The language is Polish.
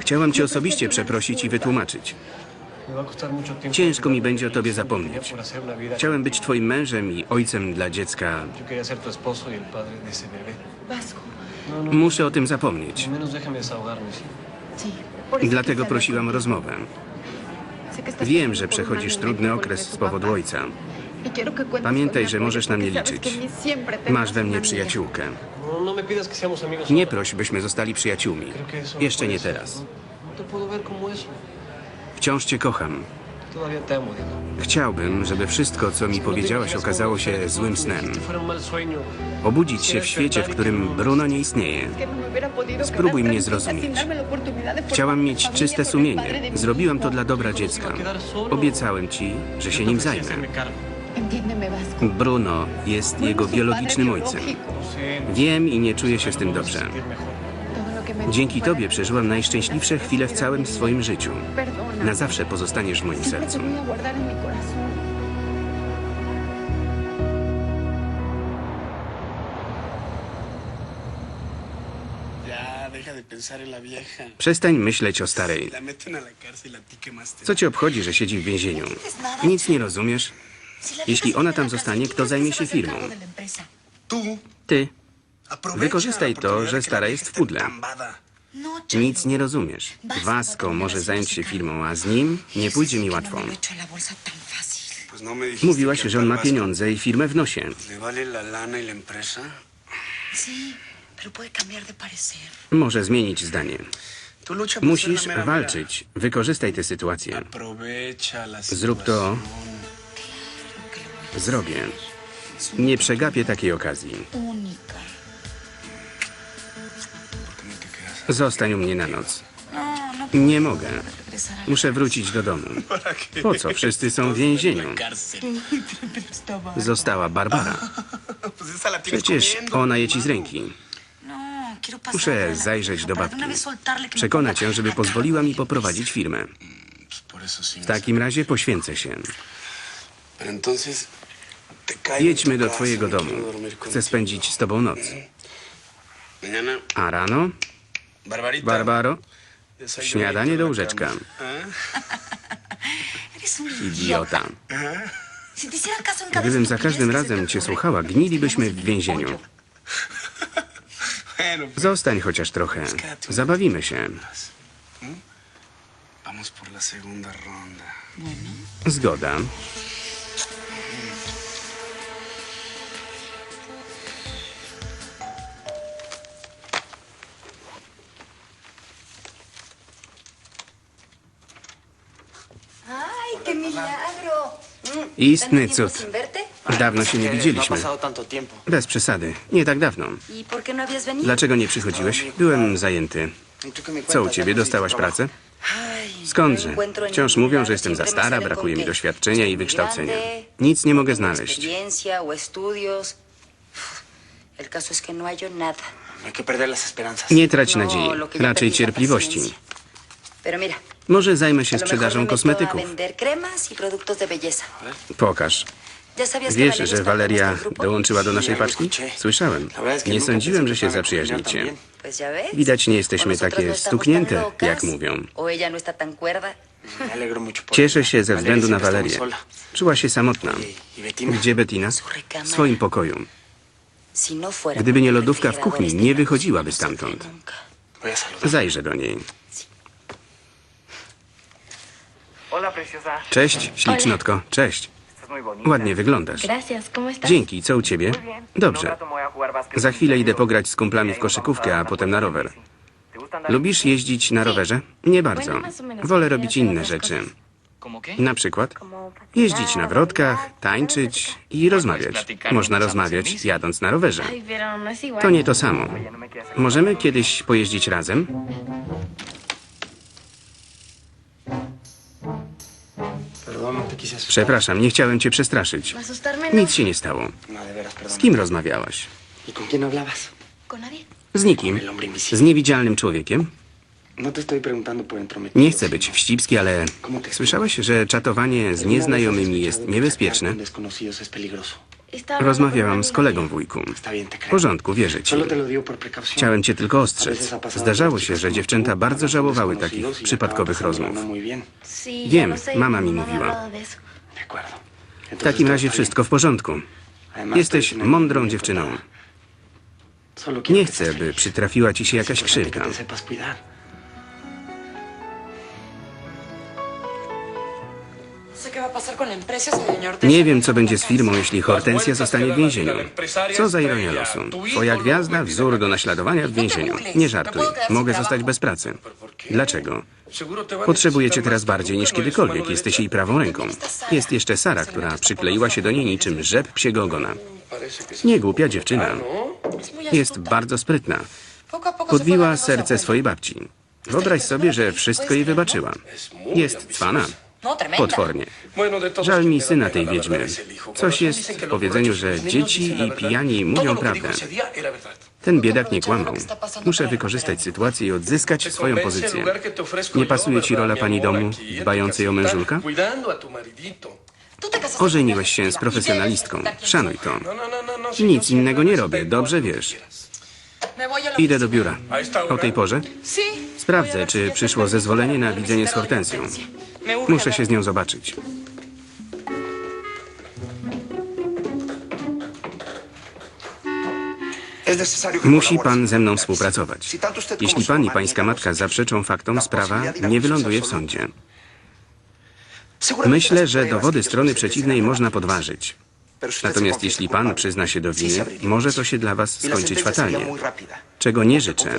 Chciałam cię osobiście przeprosić i wytłumaczyć. Ciężko mi będzie o tobie zapomnieć. Chciałem być twoim mężem i ojcem dla dziecka. No, no. Muszę o tym zapomnieć. Dlatego hablar prosiłam o rozmowę. Wiem, że przechodzisz trudny okres z powodu ojca. Y Pamiętaj, że możesz na mnie liczyć. Masz we mnie przyjaciółkę. No, no. Nie proś, byśmy zostali przyjaciółmi. No Jeszcze nie teraz. Wciąż cię kocham. Chciałbym, żeby wszystko, co mi powiedziałaś, okazało się złym snem. Obudzić się w świecie, w którym Bruno nie istnieje. Spróbuj mnie zrozumieć. Chciałam mieć czyste sumienie. Zrobiłam to dla dobra dziecka. Obiecałem ci, że się nim zajmę. Bruno jest jego biologicznym ojcem. Wiem i nie czuję się z tym dobrze. Dzięki tobie przeżyłam najszczęśliwsze chwile w całym swoim życiu. Na zawsze pozostaniesz w moim sercu. Przestań myśleć o starej. Co cię obchodzi, że siedzi w więzieniu? Nic nie rozumiesz? Jeśli ona tam zostanie, kto zajmie się firmą? Ty. Wykorzystaj to, że stara jest w pudle. tambada. Nic nie rozumiesz. Vasco może zająć się firmą, a z nim nie pójdzie mi łatwo. No Mówiłaś, że on ma pieniądze i firmę w nosie. Może zmienić zdanie. Musisz walczyć. Wykorzystaj tę sytuację. Zrób to. Zrobię. Nie przegapię takiej okazji. Zostań u mnie na noc. No, no Nie mogę. Muszę wrócić do domu. Po co? Wszyscy są w więzieniu. Została Barbara. Przecież ona je ci z ręki. No, Muszę zajrzeć do babki. Przekona cię, żeby pozwoliła mi poprowadzić firmę. Sí. W takim razie poświęcę się. Entonces, Jedźmy do twojego domu. Chcę spędzić z tobą noc. A rano? Barbaro? Śniadanie do łóżeczka. un Idiota. Cada Gdybym za każdym razem cię słuchała, gnilibyśmy w więzieniu. Zostań chociaż trochę. Zabawimy się. ronda. Zgoda. Istny ¿Tanto tiempo cud. Dawno się nie No widzieliśmy. tiempo. Bez przesady. Nie tak dawno. ¿Y por qué no? Dlaczego nie przychodziłeś? Byłem zajęty. ¿Y tú qué me Co u ciebie? ¿Ya Dostałaś pracę? Skądże? no en Wciąż mówią, że jestem za stara, brakuje mi doświadczenia i wykształcenia. Nic nie mogę no znaleźć. no. No. Nie trać No, nadziei, raczej cierpliwości. Pero mira, Może zajmę się sprzedażą kosmetyków. y. Pokaż. ¿Ya sabías que Wiesz, że Valeria dołączyła do naszej paczki? Słyszałem. Nie sądziłem, że się zaprzyjaźnicie. Widać, nie jesteśmy takie no stuknięte, jak mówią. No Cieszę się ze względu na sola. Czuła się samotna. ¿Y-? Gdzie Bettina? W swoim pokoju. No Gdyby nie lodówka w kuchni, nie wychodziłaby stamtąd. Zajrzę do niej. Cześć, ślicznotko. Cześć. Ładnie wyglądasz. Dzięki, co u ciebie? Dobrze. Za chwilę idę pograć z kumplami w koszykówkę, a potem na rower. bici. ¿Te gusta andar en Lubisz jeździć na rowerze? Nie bardzo. Wolę robić inne rzeczy. Na przykład jeździć na wrotkach, tańczyć i rozmawiać. Można rozmawiać jadąc na rowerze. No. To nie to samo. No. Możemy kiedyś pojeździć razem? Przepraszam, nie chciałem cię przestraszyć. Nic się nie stało. Z kim rozmawiałaś? Z nikim. Z niewidzialnym człowiekiem? No. Nie chcę być wścibski, ale słyszałeś, że czatowanie z nieznajomymi jest niebezpieczne? Rozmawiałam z kolegą wujku. W porządku, wierzę ci. Chciałem cię tylko ostrzec. Zdarzało się, że dziewczęta bardzo żałowały takich y przypadkowych rozmów. Wiem, sé, mama mi mówiła. W takim razie wszystko w porządku. Jesteś mądrą dziewczyną. Nie chcę, by przytrafiła ci się jakaś krzywda. Nie wiem, co będzie z firmą, jeśli Hortensja zostanie w więzieniu. Co za ironia losu. Twoja gwiazda, wzór do naśladowania w więzieniu. Nie żartuj. Mogę zostać bez pracy. Dlaczego? Potrzebujecie teraz bardziej niż kiedykolwiek. Jesteś jej prawą ręką. Jest jeszcze Sara, która przykleiła się do niej niczym rzep psiego ogona. Nie głupia dziewczyna. Jest bardzo sprytna. Podbiła serce swojej babci. Wyobraź sobie, że wszystko jej wybaczyła. Jest cwana. Potwornie. Żal mi syna tej wiedźmy. Coś jest w powiedzeniu, że dzieci i pijani mówią prawdę. Ten biedak nie kłamał. Muszę wykorzystać sytuację i odzyskać swoją pozycję. Nie pasuje ci rola pani domu, dbającej o mężulka? Ożeniłeś się z profesjonalistką. Szanuj to. Nic innego nie robię, dobrze wiesz. Idę do biura. O tej porze? Sprawdzę, czy przyszło zezwolenie na widzenie z Hortensją. Muszę się z nią zobaczyć. Musi pan ze mną współpracować. Jeśli pan i pańska matka zaprzeczą faktom, sprawa nie wyląduje w sądzie. Myślę, że dowody strony przeciwnej można podważyć. Natomiast jeśli pan przyzna się do winy, może to się dla was skończyć fatalnie. Czego nie życzę.